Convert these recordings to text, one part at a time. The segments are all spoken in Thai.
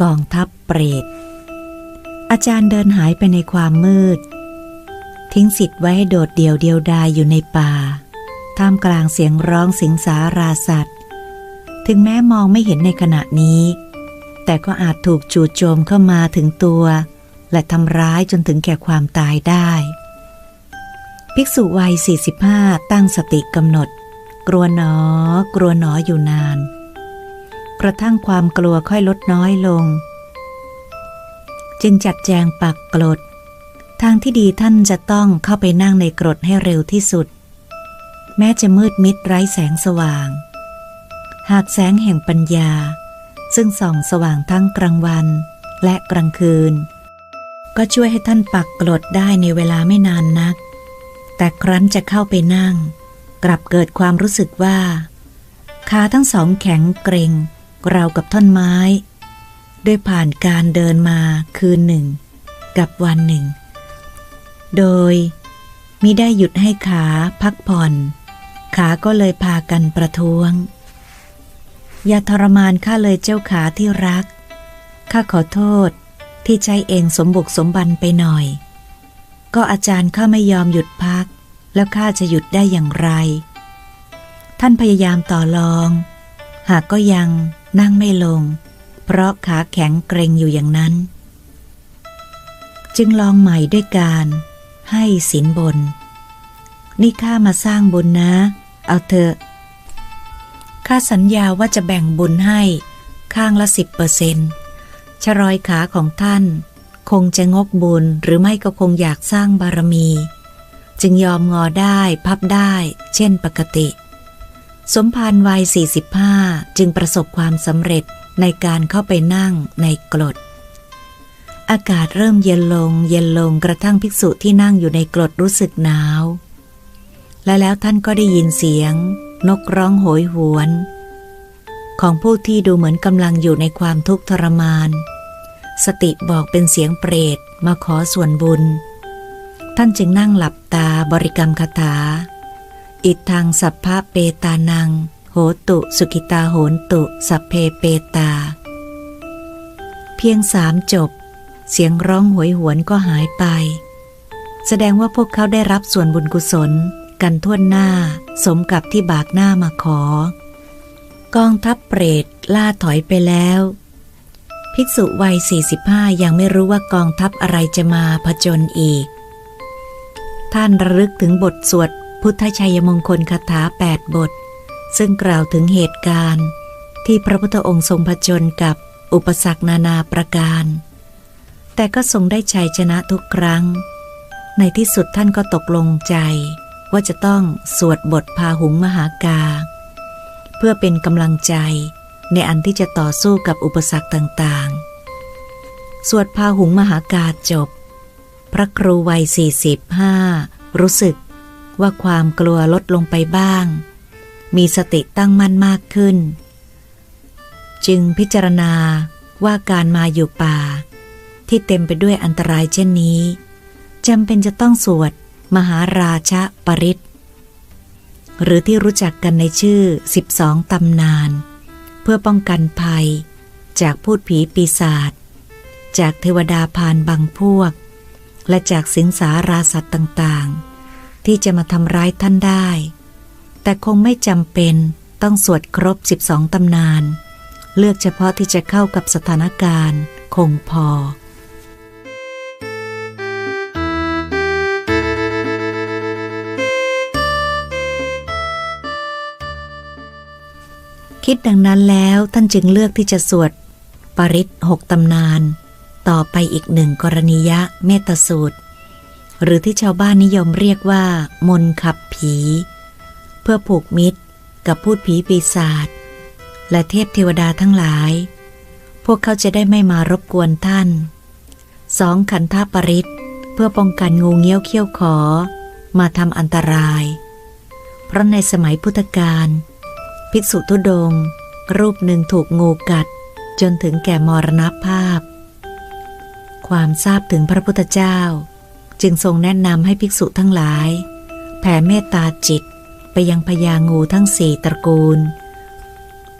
กองทัพเปรต อาจารย์เดินหายไปในความมืด ทิ้งสิทธิ์ไว้ให้โดดเดี่ยวเดียวดายอยู่ในป่า ท่ามกลางเสียงร้องสิงสาราสัตว์ ถึงแม้มองไม่เห็นในขณะนี้ แต่ก็อาจถูกจู่โจมเข้ามาถึงตัว และทำร้ายจนถึงแก่ความตายได้ ภิกษุวัย 45 ตั้งสติกำหนด กลัวหนอ กลัวหนออยู่นาน กระทั่งความกลัวค่อยลดน้อยลง จึงจัดแจงปักกรด ทางที่ดีท่านจะต้องเข้าไปนั่งในกรดให้เร็วที่สุด แม้จะมืดมิดไร้แสงสว่าง หากแสงแห่งปัญญา ซึ่งส่องสว่างทั้งกลางวันและกลางคืน ก็ช่วยให้ท่านปักกรดได้ในเวลาไม่นานนัก แต่ครั้นจะเข้าไปนั่ง กลับเกิดความรู้สึกว่าขาทั้งสองแข็งเกร็ง ราวกับท่อนไม้ ด้วยผ่านการเดินมาคืนหนึ่ง กับวันหนึ่ง โดยมิได้หยุดให้ขาพักผ่อน ขาก็เลยพากันประท้วง อย่าทรมานข้าเลยเจ้าขาที่รัก ข้าขอโทษที่ใจเองสมบุกสมบันไปหน่อย ก็อาจารย์ข้าไม่ยอมหยุดพัก แล้วข้าจะหยุดได้อย่างไร ท่านพยายามต่อรอง หากก็ยัง นั่งไม่ลง เพราะขาแข็งเกร็งอยู่อย่างนั้น จึงลองใหม่ด้วยการให้สินบน นี่ข้ามาสร้างบุญนะ เอาเถอะข้าสัญญาว่าจะแบ่งบุญให้ข้างละสิบเปอร์เซนต์ชรอยขาของท่าน คงจะงกบุญหรือไม่ก็คงอยากสร้างบารมี จึงยอมงอได้พับได้ เช่นปกติ สมภารวัย 45 จึงประสบความสำเร็จในการเข้าไปนั่งในกรด อากาศเริ่มเย็นลงเย็นลงกระทั่งภิกษุที่นั่งอยู่ในกรดรู้สึกหนาว และแล้วท่านก็ได้ยินเสียง นกร้องโหยหวน ของผู้ที่ดูเหมือนกำลังอยู่ในความทุกข์ทรมาน สติบอกเป็นเสียงเปรตมาขอส่วนบุญ ท่านจึงนั่งหลับตาบริกรรมคาถา อิทังสัพพะเปตานัง โหตุสุขิตาโหนตุ สัพเพเปตา เพียงสามจบ เสียงร้องหวยหวนก็หายไป แสดงว่าพวกเขาได้รับส่วนบุญกุศลกันทั่วหน้า สมกับที่บากหน้ามาขอ กองทัพเปรตล่าถอยไปแล้ว ภิกษุวัย 45 ยังไม่รู้ว่ากองทัพอะไรจะมาผจญอีก ท่านระลึกถึงบทสวด พุทธชัยมงคลคาถาแปดบท ซึ่งกล่าวถึงเหตุการณ์ ที่พระพุทธองค์ทรงผจญกับอุปสรรคนานาประการ แต่ก็ทรงได้ชัยชนะทุกครั้ง ในที่สุดท่านก็ตกลงใจ ว่าจะต้องสวดบทพาหุงมหากา เพื่อเป็นกำลังใจในอันที่จะต่อสู้กับอุปสรรคต่างๆ สวดพาหุงมหากาจบ พระครูวัย 45 รู้สึก ว่าความกลัวลดลงไปบ้าง มีสติตั้งมั่นมากขึ้น จึงพิจารณาว่าการมาอยู่ป่า ที่เต็มไปด้วยอันตรายเช่นนี้จำเป็นจะต้องสวดมหาราชปริตหรือที่รู้จักกันในชื่อ 12 ตำนาน เพื่อป้องกันภัย จากพูดผีปีศาจจากเทวดาพานบางพวก และจากสิงสาราสัตว์ต่างๆ ที่จะมาทำร้ายท่านได้ แต่คงไม่จำเป็นต้องสวดครบ 12 ตำนาน เลือกเฉพาะที่จะเข้ากับสถานการณ์คงพอ คิดดังนั้นแล้วท่านจึงเลือกที่จะสวดปริศหกตำนาน ต่อไปอีกหนึ่งกรณียะเมตสูตร หรือที่ชาวบ้านนิยมเรียกว่า มนขับผี เพื่อผูกมิตรกับพูดผีปีศาจและเทพเทวดาทั้งหลาย พวกเขาจะได้ไม่มารบกวนท่านสองขันธปริศเพื่อป้องกันงูเงี้ยวเขี้ยวขอ มาทำอันตราย เพราะในสมัยพุทธกาลภิกษุทุดงค์รูปหนึ่งถูกงูกัด จนถึงแก่มรณภาพ ความทราบถึงพระพุทธเจ้า จึงทรงแนะนำให้ภิกษุทั้งหลาย แผ่เมตตาจิตไปยังพญางูทั้งสี่ตระกูล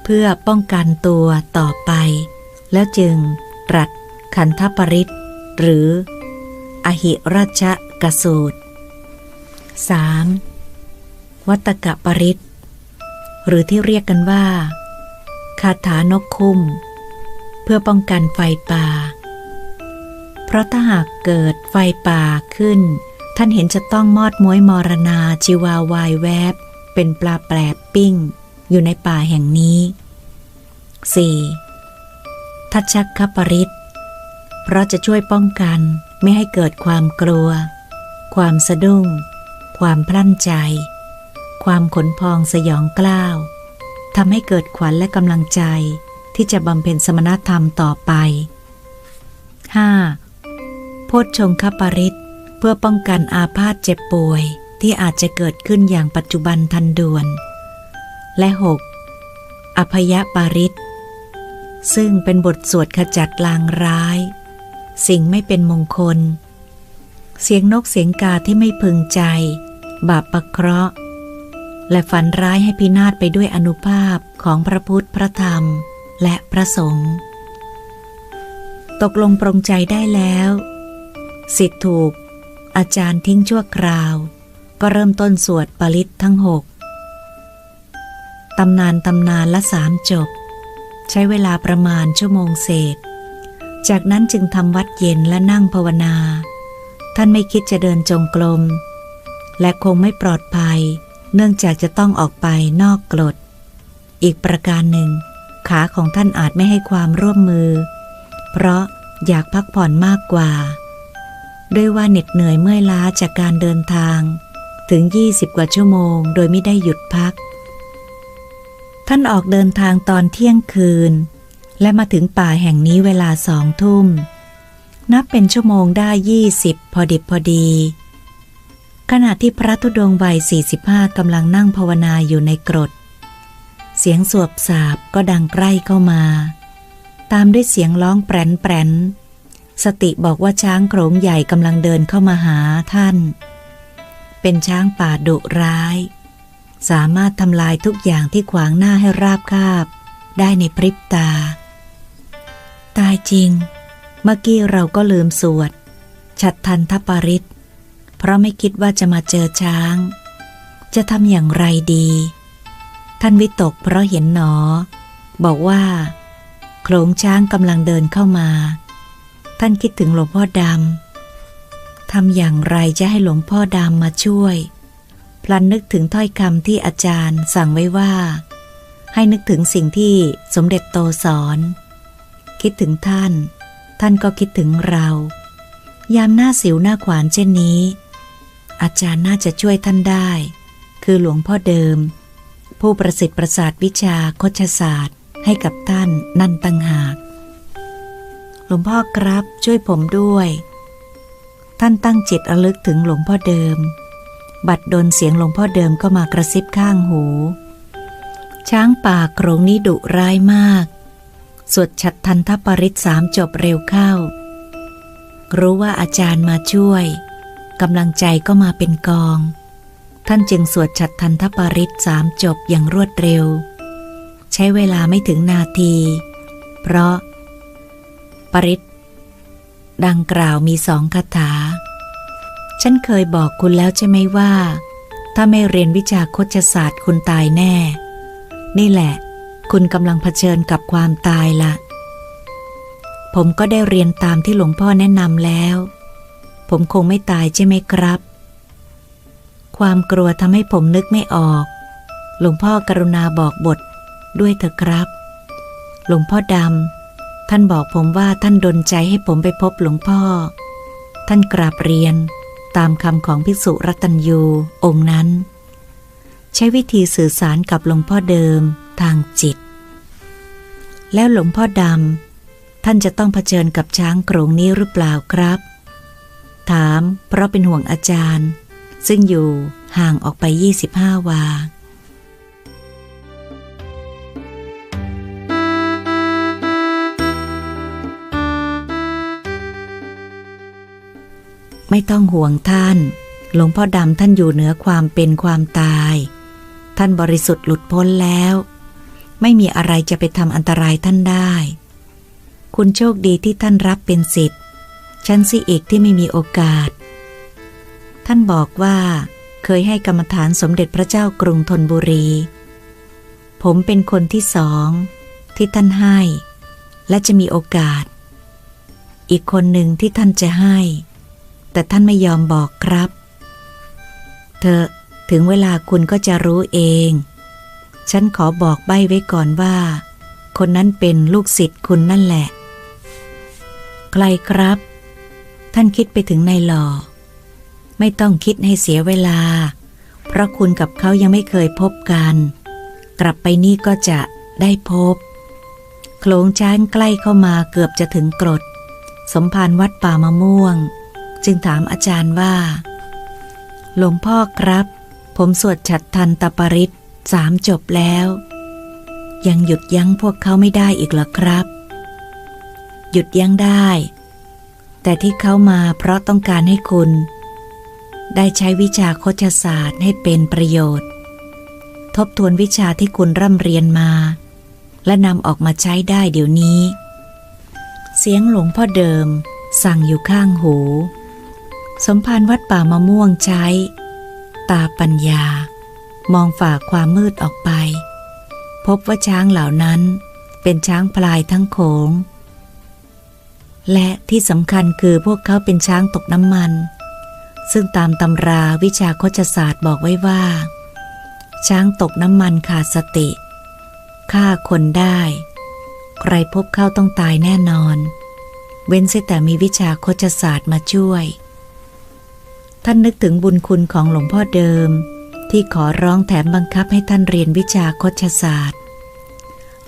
เพื่อป้องกันตัวต่อไป แล้วจึงตรัสขันธปริตหรือ อหิราชกสูตร 3. วัตกะปริตหรือที่เรียกกันว่า คาถานกคุ้ม เพื่อป้องกันไฟป่า เพราะถ้าหากเกิดไฟป่าขึ้น ท่านเห็นจะต้องมอดม้วยมรณาชีวาวายแวบ เป็นปลาแปลปิ้ง อยู่ในป่าแห่งนี้ 4. ทัชชักคปริตเพราะจะช่วยป้องกันไม่ให้เกิดความกลัว ความสะดุ้ง ความพลั่นใจ ความขนพองสยองกล้าวทำให้เกิดขวัญและกำลังใจที่จะบำเพ็ญสมณธรรมต่อไป โพชฌงคปริตเพื่อป้องกันอาพาธเจ็บป่วยที่อาจจะเกิดขึ้นอย่างปัจจุบันทันด่วน และ 6. อภยปาริตซึ่งเป็นบทสวดขจัดลางร้าย สิ่งไม่เป็นมงคล เสียงนกเสียงกาที่ไม่พึงใจ บาปประเคราะห์ และฝันร้ายให้พินาศไปด้วยอนุภาพของพระพุทธพระธรรมและพระสงฆ์ตกลงปรงใจได้แล้ว สิทธิถูก อาจารย์ทิ้งชั่วคราว ก็เริ่มต้นสวดปริตทั้งหกตำนานตำนานละสามจบ ใช้เวลาประมาณชั่วโมงเศษ จากนั้นจึงทำวัดเย็นและนั่งภาวนา ท่านไม่คิดจะเดินจงกรมและคงไม่ปลอดภัย เนื่องจากจะต้องออกไปนอกกรด อีกประการหนึ่ง ขาของท่านอาจไม่ให้ความร่วมมือ เพราะอยากพักผ่อนมากกว่า ด้วยว่าเหน็ดเหนื่อยเมื่อยล้าจากการเดินทาง ถึง 20 กว่าชั่วโมง โดยไม่ได้หยุดพัก ท่านออกเดินทางตอนเที่ยงคืน และมาถึงป่าแห่งนี้เวลาสองทุ่ม นับเป็นชั่วโมงได้ 20 พอดิบพอดี ขณะที่พระธุดงค์วัย 45กำลังนั่งภาวนาอยู่ในกรด เสียงสวบสาบก็ดังใกล้เข้ามา ตามด้วยเสียงร้องแปรนแปรน สติบอกว่าช้างโขงใหญ่กำลังเดินเข้ามาหาท่าน เป็นช้างป่าดุร้าย สามารถทำลายทุกอย่างที่ขวางหน้าให้ราบคาบ ได้ในพริบตา ตายจริง เมื่อกี้เราก็ลืมสวด ฉัดทันทปริตเพราะไม่คิดว่าจะมาเจอช้าง จะทำอย่างไรดี ท่านวิตกเพราะเห็นหนอ บอกว่าโขลงช้างกำลังเดินเข้ามา ท่านคิดถึงหลวงพ่อดำ ทำอย่างไรจะให้หลวงพ่อดำมาช่วย พลันนึกถึงถ้อยคำที่อาจารย์สั่งไว้ว่า ให้นึกถึงสิ่งที่สมเด็จโตสอน คิดถึงท่าน ท่านก็คิดถึงเรา ยามหน้าสิวหน้าขวานเช่นนี้ อาจารย์น่าจะช่วยท่านได้ คือหลวงพ่อเดิม ผู้ประสิทธิ์ประสาทวิชาโคชศาสตร์ให้กับท่านนั่นตั้งหาก หลวงพ่อครับช่วยผมด้วย ท่านตั้งจิตระลึกถึงหลวงพ่อเดิม บัดดลเสียงหลวงพ่อเดิมก็มากระซิบข้างหู ช้างป่าโขรงนี้ดุร้ายมาก สวดฉัดทันทปริตสามจบเร็วเข้า รู้ว่าอาจารย์มาช่วยกำลังใจก็มาเป็นกอง ท่านจึงสวดฉัดทันทปริตสามจบอย่างรวดเร็ว ใช้เวลาไม่ถึงนาที เพราะ ริตดังกล่าวมีสองคาถา ฉันเคยบอกคุณแล้วใช่ไหมว่า ถ้าไม่เรียนวิชาโคชศาสตร์คุณตายแน่ นี่แหละ คุณกำลังเผชิญกับความตายละ ผมก็ได้เรียนตามที่หลวงพ่อแนะนำแล้ว ผมคงไม่ตายใช่ไหมครับ ความกลัวทำให้ผมนึกไม่ออก หลวงพ่อกรุณาบอกบทด้วยเถอะครับ หลวงพ่อดำ ท่านบอกผมว่าท่านดลใจให้ผมไปพบหลวงพ่อ ท่านกราบเรียนตามคำของภิกษุรัตัญยูองค์นั้น ใช้วิธีสื่อสารกับหลวงพ่อเดิมทางจิต แล้วหลวงพ่อดำท่านจะต้องเผชิญกับช้างโขรงนี้หรือเปล่าครับ ถามเพราะเป็นห่วงอาจารย์ ซึ่งอยู่ห่างออกไป 25 วา ไม่ต้องห่วงท่าน หลวงพ่อดำท่านอยู่เหนือความเป็นความตาย ท่านบริสุทธิ์หลุดพ้นแล้ว ไม่มีอะไรจะไปทำอันตรายท่านได้ คุณโชคดีที่ท่านรับเป็นสิทธิ์ฉันสิเอกที่ไม่มีโอกาส ท่านบอกว่าเคยให้กรรมฐานสมเด็จพระเจ้ากรุงธนบุรี ผมเป็นคนที่สองที่ท่านให้ และจะมีโอกาส อีกคนหนึ่งที่ท่านจะให้ แต่ท่านไม่ยอมบอกครับ เธอถึงเวลาคุณก็จะรู้เอง ฉันขอบอกใบ้ไว้ก่อนว่า คนนั้นเป็นลูกศิษย์คุณนั่นแหละ ใครครับ ท่านคิดไปถึงนายหล่อ ไม่ต้องคิดให้เสียเวลา เพราะคุณกับเขายังไม่เคยพบกัน กลับไปนี่ก็จะได้พบโขลงช้างใกล้เข้ามาเกือบจะถึงกรด สมภารวัดป่ามะม่วง จึงถามอาจารย์ว่า หลวงพ่อครับ ผมสวดฉัดทันตปริตสามจบแล้ว ยังหยุดยั้งพวกเขาไม่ได้อีกหรอครับ หยุดยั้งได้ แต่ที่เขามาเพราะต้องการให้คุณ ได้ใช้วิชาโคชศาสตร์ให้เป็นประโยชน์ ทบทวนวิชาที่คุณร่ำเรียนมา และนำออกมาใช้ได้เดี๋ยวนี้ เสียงหลวงพ่อเดิมสั่งอยู่ข้างหู สมภารวัดป่ามะม่วงใช้ ตาปัญญา มองฝ่าความมืดออกไป พบว่าช้างเหล่านั้นเป็นช้างพลายทั้งโขง และที่สำคัญคือพวกเขาเป็นช้างตกน้ำมัน ซึ่งตามตำราวิชาโคชศาสตร์บอกไว้ว่า ช้างตกน้ำมันขาดสติฆ่าคนได้ ใครพบเข้าต้องตายแน่นอน เว้นเสียแต่มีวิชาโคชศาสตร์มาช่วย ท่านนึกถึงบุญคุณของหลวงพ่อเดิม ที่ขอร้องแถมบังคับให้ท่านเรียนวิชาโคชศาสตร์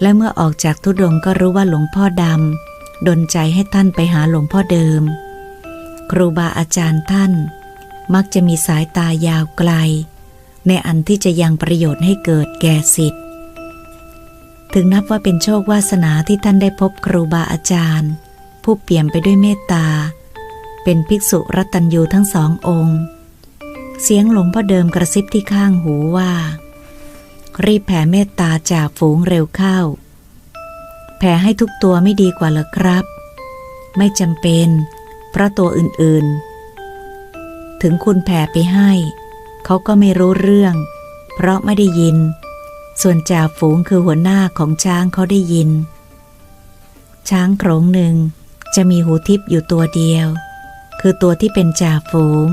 และเมื่อออกจากทุดงก็รู้ว่าหลวงพ่อดำดนใจให้ท่านไปหาหลวงพ่อเดิม ครูบาอาจารย์ท่าน มักจะมีสายตายาวไกล ในอันที่จะยังประโยชน์ให้เกิดแก่สิทธิ์ถึงนับว่าเป็นโชควาสนาที่ท่านได้พบครูบาอาจารย์ ผู้เปี่ยมไปด้วยเมตตา เป็นภิกษุรัตัญยูทั้งสององค์ เสียงหลวงพ่อเดิมกระซิบที่ข้างหูว่า รีบแผ่เมตตาจากฝูงเร็วเข้า แผ่ให้ทุกตัวไม่ดีกว่าหรอครับ ไม่จำเป็นเพราะตัวอื่นๆ ถึงคุณแผ่ไปให้ เขาก็ไม่รู้เรื่อง เพราะไม่ได้ยิน ส่วนจ่าฝูงคือหัวหน้าของช้างเขาได้ยิน ช้างโขงหนึ่งจะมีหูทิพย์อยู่ตัวเดียว คือตัวที่เป็นจ่าฝูง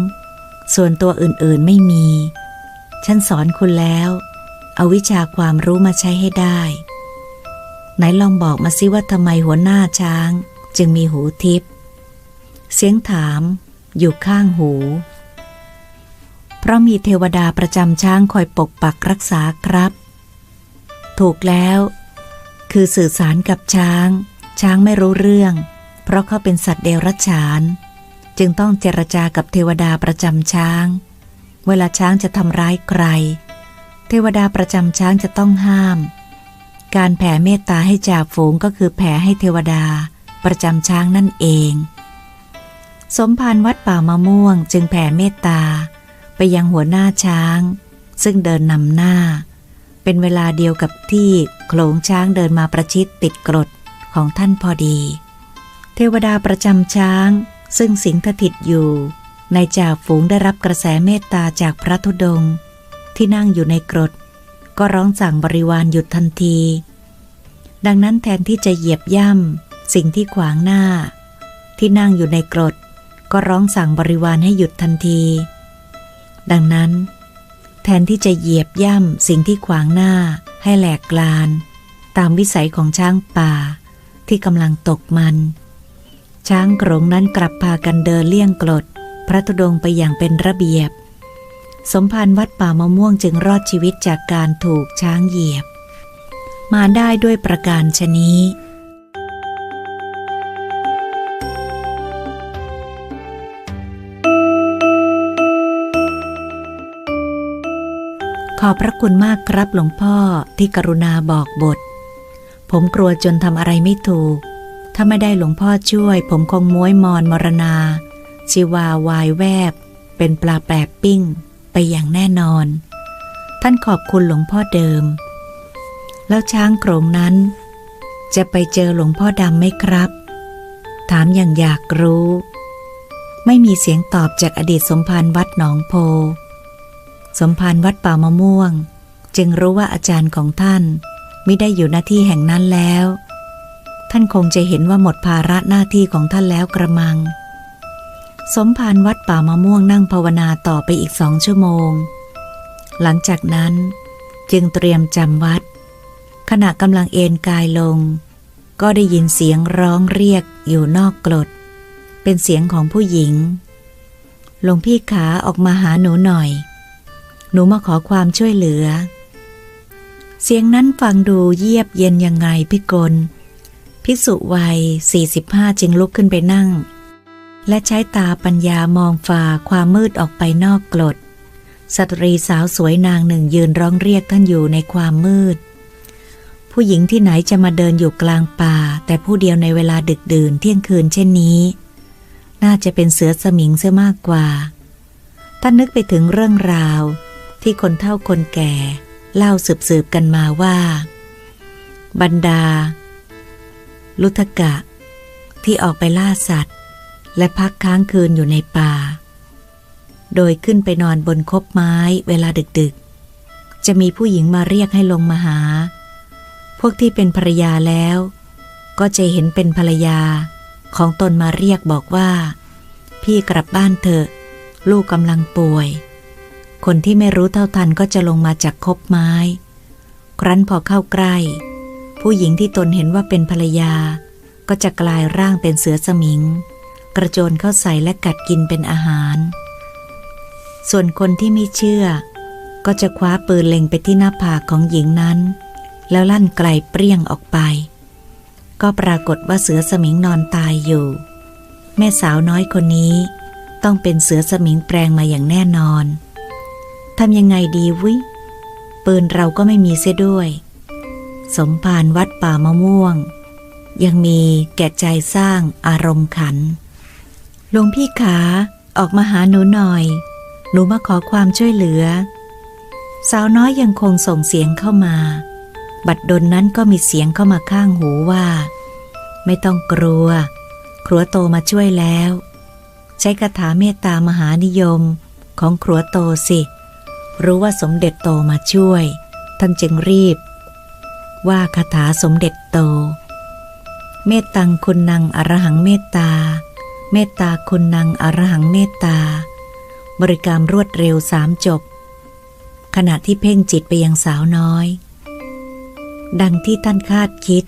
ส่วนตัวอื่นๆไม่มี ฉันสอนคุณแล้ว เอาวิชาความรู้มาใช้ให้ได้ ไหนลองบอกมาสิว่าทำไมหัวหน้าช้าง จึงมีหูทิพย์เสียงถาม อยู่ข้างหู เพราะมีเทวดาประจำช้างคอยปกปักรักษาครับ ถูกแล้ว คือสื่อสารกับช้าง ช้างไม่รู้เรื่อง เพราะเขาเป็นสัตว์เดรัจฉาน จึงต้องเจรจากับเทวดาประจำช้าง เวลาช้างจะทำร้ายใคร เทวดาประจำช้างจะต้องห้าม การแผ่เมตตาให้จ่าฝูงก็คือแผ่ให้เทวดาประจำช้างนั่นเอง สมภารวัดป่ามะม่วงจึงแผ่เมตตา ไปยังหัวหน้าช้าง ซึ่งเดินนำหน้า เป็นเวลาเดียวกับที่โขลงช้างเดินมาประชิดติดกรดของท่านพอดี เทวดาประจำช้าง ซึ่งสิงสถิตอยู่ ในจ่าฝูงได้รับกระแสเมตตาจากพระธุดงค์ที่นั่งอยู่ในกรด ก็ร้องสั่งบริวารหยุดทันที ดังนั้นแทนที่จะเหยียบย่ำสิ่งที่ขวางหน้า ที่นั่งอยู่ในกรด ก็ร้องสั่งบริวารให้หยุดทันที ดังนั้น แทนที่จะเหยียบย่ำสิ่งที่ขวางหน้าให้แหลกกลาน ตามวิสัยของช้างป่า ที่กำลังตกมัน ช้างกรงนั้นกลับพากันเดินเลี่ยงกรดพระธุดงไปอย่างเป็นระเบียบ สมภารวัดป่ามะม่วงจึงรอดชีวิตจากการถูกช้างเหยียบ มาได้ด้วยประการชนี้ขอบพระคุณมากครับหลวงพ่อที่กรุณาบอกบท ผมกลัวจนทำอะไรไม่ถูก ถ้าไม่ได้หลวงพ่อช่วย ผมคงม้วยมอนมรณา ชีวาวายแวบ เป็นปลาแปลบปิ้ง ไปอย่างแน่นอน ท่านขอบคุณหลวงพ่อเดิม แล้วช้างโขงนั้น จะไปเจอหลวงพ่อดำไหมครับ ถามอย่างอยากรู้ ไม่มีเสียงตอบจากอดีตสมภารวัดหนองโพ สมภารวัดป่ามะม่วง จึงรู้ว่าอาจารย์ของท่านไม่ได้อยู่หน้าที่แห่งนั้นแล้ว ท่านคงจะเห็นว่าหมดภาระหน้าที่ของท่านแล้วกระมัง สมภารวัดป่ามะม่วงนั่งภาวนาต่อไปอีกสองชั่วโมง หลังจากนั้นจึงเตรียมจำวัด ขณะกำลังเอนกายลง ก็ได้ยินเสียงร้องเรียกอยู่นอกกรด เป็นเสียงของผู้หญิงหลวงพี่ขาออกมาหาหนูหน่อย หนูมาขอความช่วยเหลือ เสียงนั้นฟังดูเยียบเย็นยังไงพี่กล ภิกษุวัย 45 จึงลุกขึ้นไปนั่ง และใช้ตาปัญญามองฝ่าความมืดออกไปนอกกรดสตรีสาวสวยนางหนึ่งยืนร้องเรียกท่านอยู่ในความมืด ผู้หญิงที่ไหนจะมาเดินอยู่กลางป่า แต่ผู้เดียวในเวลาดึกดื่นเที่ยงคืนเช่นนี้ น่าจะเป็นเสือสมิงเสียมากกว่า ท่านนึกไปถึงเรื่องราว ที่คนเฒ่าคนแก่ เล่าสืบๆกันมาว่า บรรดา ลุทกะ ที่ออกไปล่าสัตว์ และพักค้างคืนอยู่ในป่า โดยขึ้นไปนอนบนคบไม้เวลาดึกๆ จะมีผู้หญิงมาเรียกให้ลงมาหา พวกที่เป็นภรรยาแล้ว ก็จะเห็นเป็นภรรยาของตนมาเรียกบอกว่า พี่กลับบ้านเถอะ ลูกกำลังป่วย คนที่ไม่รู้เท่าทันก็จะลงมาจากคบไม้ ครั้นพอเข้าใกล้ ผู้หญิงที่ตนเห็นว่าเป็นภรรยา ก็จะกลายร่างเป็นเสือสมิง กระโจนเข้าใส่และกัดกินเป็นอาหาร ส่วนคนที่ไม่เชื่อ ก็จะคว้าปืนเล็งไปที่หน้าผากของหญิงนั้น แล้วลั่นไกลเปรี้ยงออกไป ก็ปรากฏว่าเสือสมิงนอนตายอยู่ แม่สาวน้อยคนนี้ ต้องเป็นเสือสมิงแปลงมาอย่างแน่นอนทำยังไงดีวิปืนเราก็ไม่มีเสียด้วย สมภารวัดป่ามะม่วง ยังมีแก่ใจสร้างอารมณ์ขันหลวงพี่ขาออกมาหาหนูหน่อย หนูมาขอความช่วยเหลือ สาวน้อยยังคงส่งเสียงเข้ามา บัดดลนั้นก็มีเสียงเข้ามาข้างหูว่า ไม่ต้องกลัว ครัวโตมาช่วยแล้ว ใช้คาถาเมตตามหานิยมของครัวโตสิ รู้ว่าสมเด็จโตมาช่วย ท่านจึงรีบ ว่าคาถาสมเด็จโต เมตตังคุณนังอรหังเมตตา เมตตาคุณนังอรหังเมตตา บริกรรมรวดเร็วสามจบ ขณะที่เพ่งจิตไปยังสาวน้อย ดังที่ท่านคาดคิด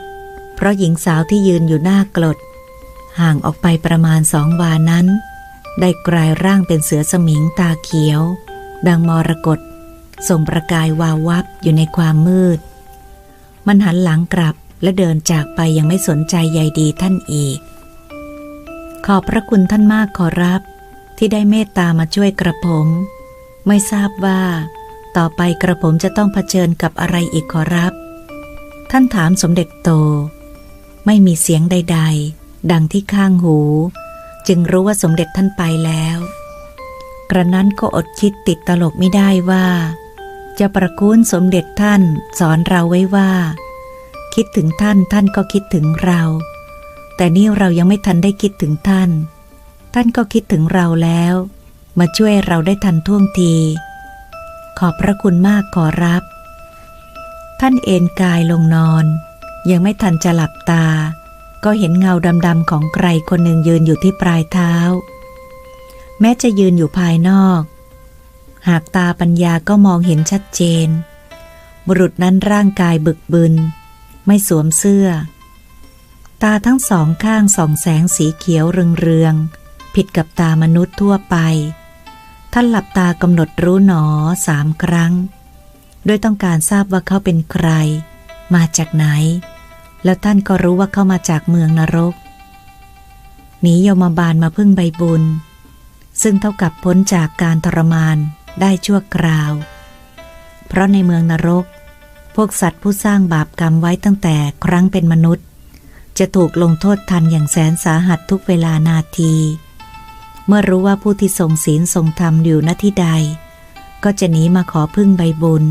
เพราะหญิงสาวที่ยืนอยู่หน้ากรดห่างออกไปประมาณสองวานั้น ได้กลายร่างเป็นเสือสมิงตาเขียว ดังมรกตส่งประกายวาววับอยู่ในความมืด มันหันหลังกลับและเดินจากไปยังไม่สนใจใยดีท่านอีก ขอบพระคุณท่านมากขอรับ ที่ได้เมตตามาช่วยกระผม ไม่ทราบว่า ต่อไปกระผมจะต้องเผชิญกับอะไรอีกขอรับ ท่านถามสมเด็จโต ไม่มีเสียงใด ๆ ดังที่ข้างหู จึงรู้ว่าสมเด็จท่านไปแล้ว กระนั้นก็อดคิดติดตลกไม่ได้ว่า จะประคุณสมเด็จท่านสอนเราไว้ว่า คิดถึงท่านท่านก็คิดถึงเรา แต่นี่เรายังไม่ทันได้คิดถึงท่าน ท่านก็คิดถึงเราแล้ว มาช่วยเราได้ทันท่วงที ขอบพระคุณมากขอรับ ท่านเอนกายลงนอน ยังไม่ทันจะหลับตา ก็เห็นเงาดำๆของใครคนหนึ่งยืนอยู่ที่ปลายเท้า แม้จะยืนอยู่ภายนอก หากตาปัญญาก็มองเห็นชัดเจน บุรุษนั้นร่างกายบึกบึน ไม่สวมเสื้อ ตาทั้งสองข้างส่องแสงสีเขียวเรืองๆผิดกับตามนุษย์ทั่วไป ท่านหลับตากำหนดรู้หนอสามครั้ง ด้วยต้องการทราบว่าเขาเป็นใคร มาจากไหน แล้วท่านก็รู้ว่าเขามาจากเมืองนรกหนียมบาลมาพึ่งใบบุญ ซึ่งเท่ากับพ้นจากการทรมาน ได้ชั่วคราว เพราะในเมืองนรก พวกสัตว์ผู้สร้างบาปกรรมไว้ตั้งแต่ครั้งเป็นมนุษย์ จะถูกลงโทษทันอย่างแสนสาหัสทุกเวลานาที เมื่อรู้ว่าผู้ที่ทรงศีลทรงธรรมอยู่ณที่ใด ก็จะหนีมาขอพึ่งใบบุญ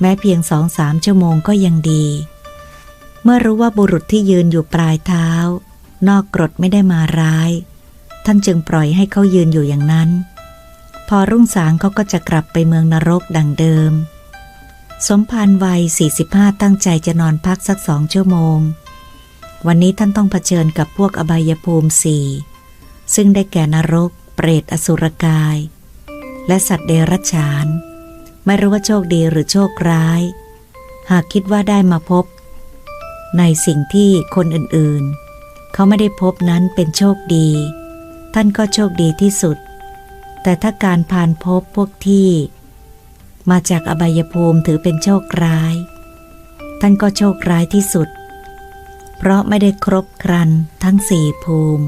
แม้เพียงสองสามชั่วโมงก็ยังดี เมื่อรู้ว่าบุรุษที่ยืนอยู่ปลายเท้า นอกกรดไม่ได้มาร้าย ท่านจึงปล่อยให้เขายืนอยู่อย่างนั้น พอรุ่งสางเขาก็จะกลับไปเมืองนรกดังเดิม สมภารวัย 45 ตั้งใจจะนอนพักสักสองชั่วโมง วันนี้ท่านต้องเผชิญกับพวกอบายภูมิสี่ซึ่งได้แก่นรก เปรตอสุรกาย และสัตว์เดรัจฉาน ไม่รู้ว่าโชคดีหรือโชคร้าย หากคิดว่าได้มาพบ ในสิ่งที่คนอื่นๆ เขาไม่ได้พบนั้นเป็นโชคดี ท่านก็โชคดีที่สุด แต่ถ้าการผ่านพบพวกที่ มาจากอบายภูมิถือเป็นโชคร้าย ท่านก็โชคร้ายที่สุด เพราะไม่ได้ครบครันทั้งสี่ภูมิ